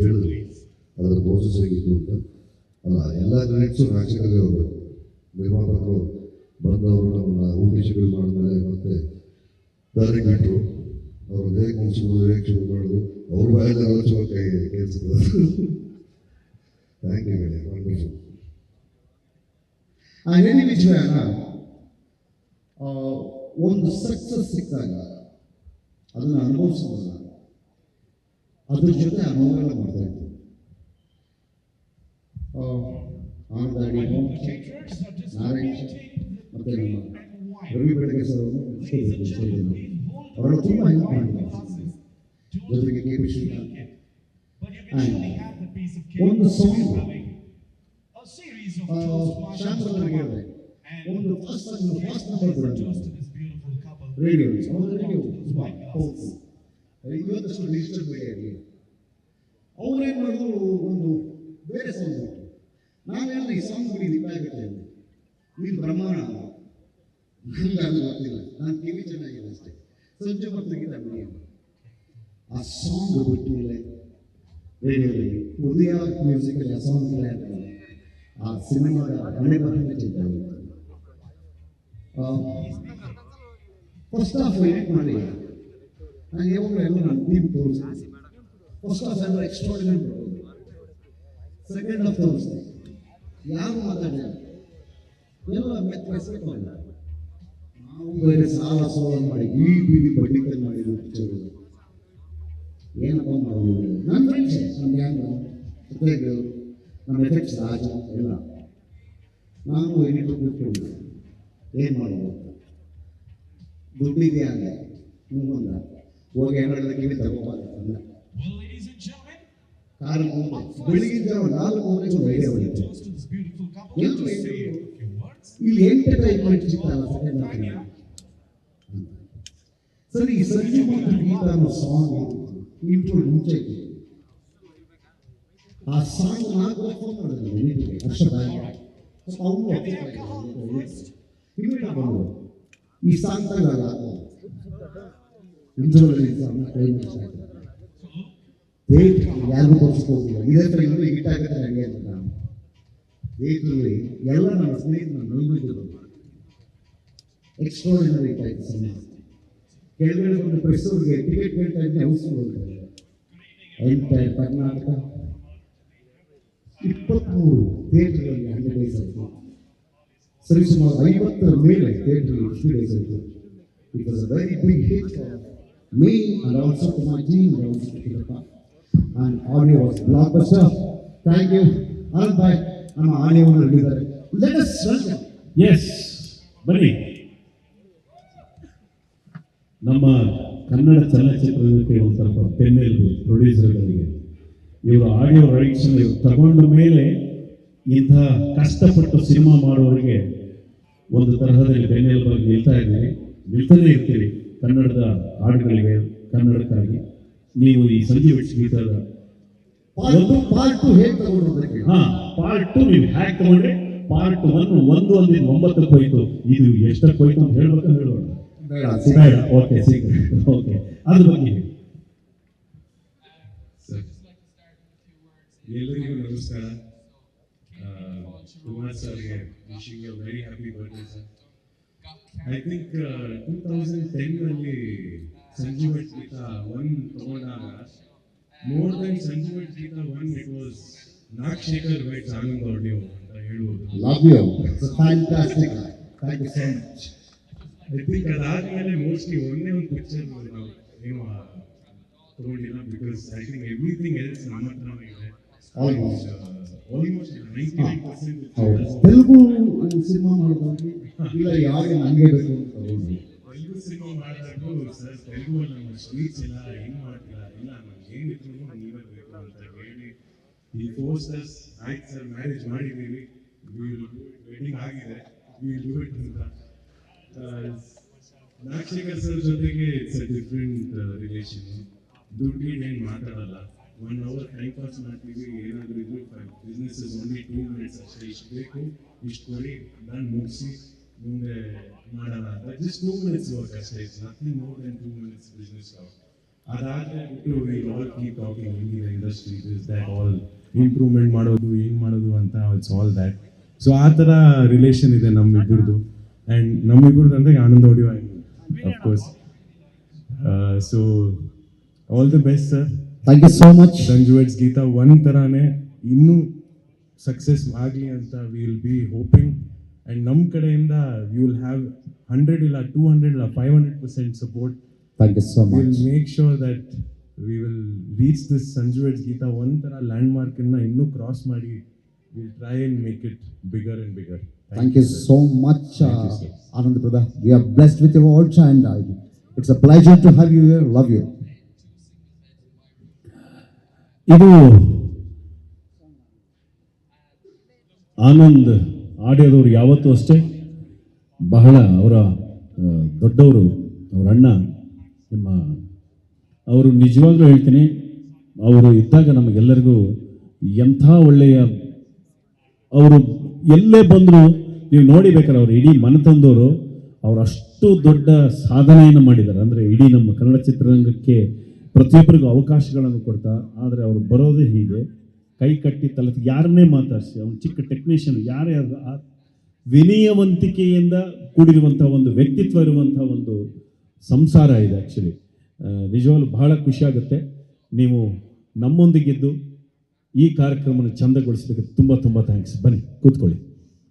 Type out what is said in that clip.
ಹೇಳಿದ್ರು. ಅದರ ಪ್ರೋಸೆಸ್ ಹೇಗಿತ್ತು ಅಂತ. ಅಲ್ಲ ಎಲ್ಲ ಕ್ರೆಡಿಟ್ಸು ನಾಟಕಕ್ಕೆ ಹೋಗ್ಬೇಕು ನಿರ್ಮಾಪಕರು ಬಂದವರು ನಮ್ಮನ್ನ ಊಟಿ ಶುರು ಮಾಡಿದ್ಮೇಲೆ ಮತ್ತೆ ಬಿಟ್ಟರು ಅವರು ಹೇಗೆ ಮುಗಿಸಿದ್ರು ಹೇಗೆ ಶುರು ಮಾಡಿದ್ರು. ಅವ್ರ ಬಾಯಲ್ಲಿ ಆಲೋಚನೆ ಕೈ ಥ್ಯಾಂಕ್ ಯು ಹೇಳಿ ವಂಡರ್ಫುಲ್ ಒಂದು ಸಕ್ಸಸ್ ಸಿಕ್ಕಾಗ ಅದನ್ನು ಅನುಭವಿಸೋದಲ್ಲ ಅದ್ರ ಜೊತೆ ಆ ನೋವೆಲ್ಲ ಮಾಡ್ತಾ ಇತ್ತು ಆ, ಆನಂದಾಡಿ ನಾರಾಯಣ್ ಮತ್ತೆ ನಮ್ಮ ರವಿ ಬೆಳಗ್ಗೆ ಸರ್ ಅವರೆಲ್ಲ ತುಂಬ ಹೆಲ್ಪ್ ಮಾಡಿದ್ದಾರೆ ಒಂದು ಸಾಂಗ್ ಒಂದು ಫಸ್ಟ್ ಫಾಸ್ಟ್ ನಂಬರ್ ಕೊಡೋದು ರೇಡಿಯೋ ಒಂದು ರೇಡಿಯೋ ಹೌದು ಇವತ್ತಷ್ಟು ಡಿಜಿಟಲ್ ಅವ್ರೇನು ಮಾಡಿದ್ರು ಒಂದು ಬೇರೆ ಸಾಂಗ್ ಬಿಟ್ಟು ಹೇಳಿದೆ ಈ ಸಾಂಗ್ ಬಿಡಿ ಇದಾಗುತ್ತೆ ಅಂತ ಅದು ಗೊತ್ತಿಲ್ಲ ನಾನು ಟಿ ವಿ ಅಷ್ಟೇ ಸಂಜೆ ಬಿಡಿ ಆ ಸಾಂಗ್ ಬಿಟ್ಟಿಲ್ಲ ರೇಡಿಯೋದಲ್ಲಿ ಉದಯ ಮ್ಯೂಸಿಕಲ್ಲಿ ಆ ಸಾಂಗ್ ಇರ್ತಾರೆ ಆ ಸಿನಿಮಾದ ಹಣೆ ಬರನೇ ಚಿಂತೆ ಫಸ್ಟ್ ಆಫ್ ಎಡಿಟ್ ಮಾಡಿ ನಾನು ಯಾವಾಗಲೂ ಎಲ್ಲ ನಾನು ಟೀಮ್ ತೋರಿಸ್ತೀನಿ ಫಸ್ಟ್ ಆಫ್ ಎಲ್ಲ ಎಕ್ಸ್ಟ್ರಾಡಿನರಿ ಸೆಕೆಂಡ್ ಆಫ್ ತೋರಿಸ್ತೀನಿ ಯಾರು ಮಾತಾಡಿಲ್ಲ ಎಲ್ಲ ಮೆತ್ತ ಅಲ್ಲ ನಾವು ಬೇರೆ ಸಾಲ ಸೋಲ ಮಾಡಿ, ಈ ಬೀದಿ ಬಡ್ಡಿಕಲ್ ಮಾಡಿದ್ರು ಪಿಕ್ಚರ್. ಏನಪ್ಪ ಮಾಡೋದು ನನ್ನ ಫ್ರೆಂಡ್ಸ್ ನಮ್ಮ ಗ್ಯಾಂಗ್ ಜೊತೆಗೆ ನಮ್ಮ ಎಫೆಕ್ಟ್ಸ್ ರಾಜ, ಎಲ್ಲ. ನಾನು ಎಡಿಟರ್ ಕೂತ್ಕೊಂಡು ಏನು ಮಾಡೋದು? ದುಡ್ಡಿದೆಯಾ ಅಂದೆ ಹ್ಞೂ ಅಂದ ಹೋಗಿ ಹೇಳಿದ ಕಿವಿ ತಗೋಬಾರ್ದು. ಅಂದ ಬೆಳಿಗ್ಗೆ ಜಾವ ಒಂದು ಐಡಿಯಾ ಹೊಡಿತು. ಇಲ್ಲಿ ಎಂಟರ್ಟೈನ್ಮೆಂಟ್ ಸಿಗ್ತಲ್ಲ ಸೆಕೆಂಡ್ ಹಾಫ್ ಸರಿ ಈ ಸಂಜೆ ಮತ್ತು ಗೀತ ಅನ್ನೋ ಸಾಂಗ್ ಇಂಟ್ರೋ ಮುಂಚೆ ಇತ್ತು. ಆ ಸಾಂಗ್ ನಾಲ್ಕು ಫೋನ್ ಮಾಡಿದ್ರು ಅವನು ಈ ಸಾಂಗ್ ತಗಲ್ಲ ಯಾರಿಗೂ ತೋರಿಸ್ಕೋಗಿಲ್ಲ ಇದೇ ಥರ ಇನ್ನೂ ಎಲ್ಲ ನನ್ನ ಸ್ನೇಹಿತರು ನಲ್ಬಿಟ್ಟಿದ್ರು ಎಕ್ಸ್ಟ್ರಾಡಿನರಿ ಹಿಟ್ ಆಯ್ತು ಸಿನಿಮಾ ಕೆಳಗಡೆ ಬಂದು ಟಿಕೆಟ್ ಕೇಳ್ತಾ ಇದ್ದೆ ಹೌಸ್ ಹೋಗ್ತಾರೆ ಕರ್ನಾಟಕ ಇಪ್ಪತ್ತ್ಮೂರು ಥಿಯೇಟರ್ಗಳಲ್ಲಿ ಹಂಡ್ರೆಡ್ ಸರಿ ಸುಮಾರು ಐವತ್ತರ ಮೇಲೆ ಥಿಯೇಟರ್ಲಿ ಫಿಫ್ಟಿ ಡೇಸ್ ಆಯಿತು it was a very big hit me and also to my team and also to Kirappa and audio was blockbuster thank you all bye ನಮ್ಮ ಆಡಿಯೋವನ್ನು ನೀಡಿದ್ದಾರೆ ಲೆಟ್ ಅಸ್ ವೆಲ್ಕಮ್ ಎಸ್ ಬನ್ನಿ. ನಮ್ಮ ಕನ್ನಡ ಚಲನಚಿತ್ರಕ್ಕೆ ಒಂದು ಸ್ವಲ್ಪ ಬೆನ್ನೆಲುಬು ಪ್ರೊಡ್ಯೂಸರ್ಗಳಿಗೆ ಇವರು ಆಡಿಯೋ ರೈಟ್ಸ್ ಇವರು ತಗೊಂಡ ಮೇಲೆ ಇಂಥ ಕಷ್ಟಪಟ್ಟು ಸಿನಿಮಾ ಮಾಡುವವರಿಗೆ ಒಂದು ತರಹದಲ್ಲಿ ಬೆನ್ನೆಲುಬಾಗಿ ನಿಲ್ತಾ ಇದ್ದೀವಿ ನಿಲ್ತಾನೆ ಇರ್ತೀವಿ ಕನ್ನಡದ ಹಾಡುಗಳಿಗೆ ಕನ್ನಡಕ್ಕಾಗಿ. ನೀವು ಈ ಸಂಜೀವ್ ಗೀತದ ಪಾರ್ಟ್ ಹಾ ಪಾರ್ಟ್ ಟು ನೀವು ಹ್ಯಾಕ್ ತಗೊಂಡ್ರೆ? ಪಾರ್ಟ್ ಒನ್ ಒಂದು ಒಂಬತ್ತಕ್ಕೆ ಹೋಯ್ತು. ಇದು ಎಷ್ಟಕ್ಕೆ ಹೋಯ್ತು ಅಂತ ಹೇಳ್ಬೇಕು ಹೇಳೋಣ. ಬೇಡ ಓಕೆ ಓಕೆ. ಅದ್ರ ಬಗ್ಗೆ. ಎಲ್ಲರಿಗೂ ನಮಸ್ಕಾರ. ಕುಮಾರ್ ಸರ್ಗೆ wishing you very happy birthday sir I think two thousand ten ಅಲ್ಲಿ ಸಂಜೀವ್ ಗೀತ ಒನ್ ತಗೊಂಡಾಗ more than Sanjeev Geetha one it was Nagashekar white Anand audio ಅಂತ ಹೇಳ್ಬೋದು love you fantastic thank you so much I think ಅದಾದ್ಮೇಲೆ mostly ಒಂದೇ ಒಂದು picture ನಾವು ಏನು ತಗೊಂಡಿಲ್ಲ because I think everything else ನಮ್ಮ ಹತ್ರನೇ ಇದೆ. Almost almost ninety percent Telugu cinema ಮಾಡಿದಾಗ ಇಲ್ಲ ಯಾರು ನನಗೆ ಬೇಕು ಅಂತ ತಗೊಂಡು. ತೆಲುಗು ಸಿನಿಮಾ ಮಾಡಿದಾಗೂ ಸರ್ ತೆಲುಗು ನಮ್ಮ ಎಲ್ಲ ಹೆಂಗ್ ಮಾಡ್ತೀರಾ ಇಲ್ಲ ನಮ್ಗೆ ಏನಿದ್ರು ನೀವೇ ಬೇಕು ಅಂತ ಹೇಳಿ ಈ ಫೋರ್ಸಸ್ ಆಯ್ತು ಸರ್ ಮ್ಯಾರೇಜ್ ಮಾಡಿದ್ದೀವಿ. ವೆಡ್ಡಿಂಗ್ ಆಗಿದೆ. ವಿಲ್ ಡೂ ಇಟ್ ಅಂತ. ನಾಕ್ಷಿಕ ಸರ್ ಜೊತೆಗೆ ಇಟ್ಸ್ ಅ ಡಿಫ್ರೆಂಟ್ ರಿಲೇಷನ್ ದುಡ್ಡಿನೇನು ಮಾತಾಡಲ್ಲ. ಒನ್ ಅವರ್ ಟೈಮ್ ಪಾಸ್ ಮಾಡ್ತೀವಿ ಏನಾದರೂ ಇದ್ರೂ business is only two minutes ಅಷ್ಟೇ. ಇಷ್ಟು ಬೇಕು, ಇಷ್ಟು ಕೊಡಿ, ನಾನು ಮುಗಿಸಿ, ಮುಂದೆ ಮಾಡಲ್ಲ ಅಂತ. ಜಸ್ಟ್ ಟೂ ಮಿನಿಟ್ಸ್ ವರ್ಕ್ ಅಷ್ಟೇ. It's nothing more than two minutes business ಅದಾದ್ರೆ ಬಿಟ್ಟು we all keep talking in industry is that all improvement ಮಾಡೋದು, ಏನು ಮಾಡೋದು ಅಂತ ಇಟ್ಸ್ ಆಲ್ ದ್ಯಾಟ್ ಸೊ ಆ ಥರ ರಿಲೇಷನ್ ಇದೆ ನಮ್ಮಿಬ್ಬರದು ಆ್ಯಂಡ್ ನಮ್ಮಿಬ್ಬರದ್ದು ಅಂದರೆ Anand audio and of course so all the best sir thank you so much Sanju weds Geetha one ಥರನೇ ಇನ್ನೂ ಸಕ್ಸಸ್ ಆಗಲಿ ಅಂತ ವಿಲ್ ಬಿ ಹೋಪಿಂಗ್ ಆ್ಯಂಡ್ ನಮ್ಮ ಕಡೆಯಿಂದ ಯು ವಿಲ್ ಹ್ಯಾವ್ ಹಂಡ್ರೆಡ್ ಇಲ್ಲ ಟೂ ಹಂಡ್ರೆಡ್ ಇಲ್ಲ five hundred percent support thank you so will much make sure that we will reach this Sanju weds Geetha ಒಂದು ಥರ ಲ್ಯಾಂಡ್ ಮಾರ್ಕನ್ನು ಇನ್ನೂ ಕ್ರಾಸ್ ಮಾಡಿ will try and make it bigger and bigger Thank you so much uh, our Anand brother. We are blessed with your all, and uh, it's a pleasure to have you here. Love you. ಇದು ಆನಂದ್ ಆಡಿಯೋದವರು ಯಾವತ್ತೂ ಅಷ್ಟೇ. ಬಹಳ ಅವರ ದೊಡ್ಡವರು, ಅವರ ಅಣ್ಣ, ನಿಮ್ಮ, ಅವರು ನಿಜವಾಗ್ಲೂ ಹೇಳ್ತೀನಿ, ಅವರು ಇದ್ದಾಗ ನಮಗೆಲ್ಲರಿಗೂ ಎಂಥ ಒಳ್ಳೆಯ ಅವರು ಎಲ್ಲೇ ಬಂದರೂ ನೀವು ನೋಡಿಬೇಕಾರೆ ಅವರು ಇಡೀ ಮನೆತಂದವರು ಅವರು ಅಷ್ಟು ದೊಡ್ಡ ಸಾಧನೆಯನ್ನು ಮಾಡಿದ್ದಾರೆ. ಅಂದರೆ ಇಡೀ ನಮ್ಮ ಕನ್ನಡ ಚಿತ್ರರಂಗಕ್ಕೆ ಪ್ರತಿಯೊಬ್ಬರಿಗೂ ಅವಕಾಶಗಳನ್ನು ಕೊಡ್ತಾ, ಆದರೆ ಅವರು ಬರೋದೇ ಹೀಗೆ. ಕೈ ಕಟ್ಟಿ ತಲೆ ಯಾರನ್ನೇ ಮಾತಾಡಿಸಿ, ಅವನು ಚಿಕ್ಕ ಟೆಕ್ನಿಷಿಯನ್ ಯಾರೇ ಅದು ವಿನಯವಂತಿಕೆಯಿಂದ ಕೂಡಿರುವಂಥ ಒಂದು ವ್ಯಕ್ತಿತ್ವ ಇರುವಂಥ ಒಂದು ಸಂಸಾರ ಇದೆ ಆ್ಯಕ್ಚುಲಿ ನಿಜವಾಗ್ಲೂ ಬಹಳ ಖುಷಿಯಾಗುತ್ತೆ. ನೀವು ನಮ್ಮೊಂದಿಗಿದ್ದು ಈ ಕಾರ್ಯಕ್ರಮವನ್ನು ಚಂದಗೊಳಿಸೋದಕ್ಕೆ ತುಂಬ ತುಂಬ ಥ್ಯಾಂಕ್ಸ್ ಬನ್ನಿ, ಕೂತ್ಕೊಳ್ಳಿ.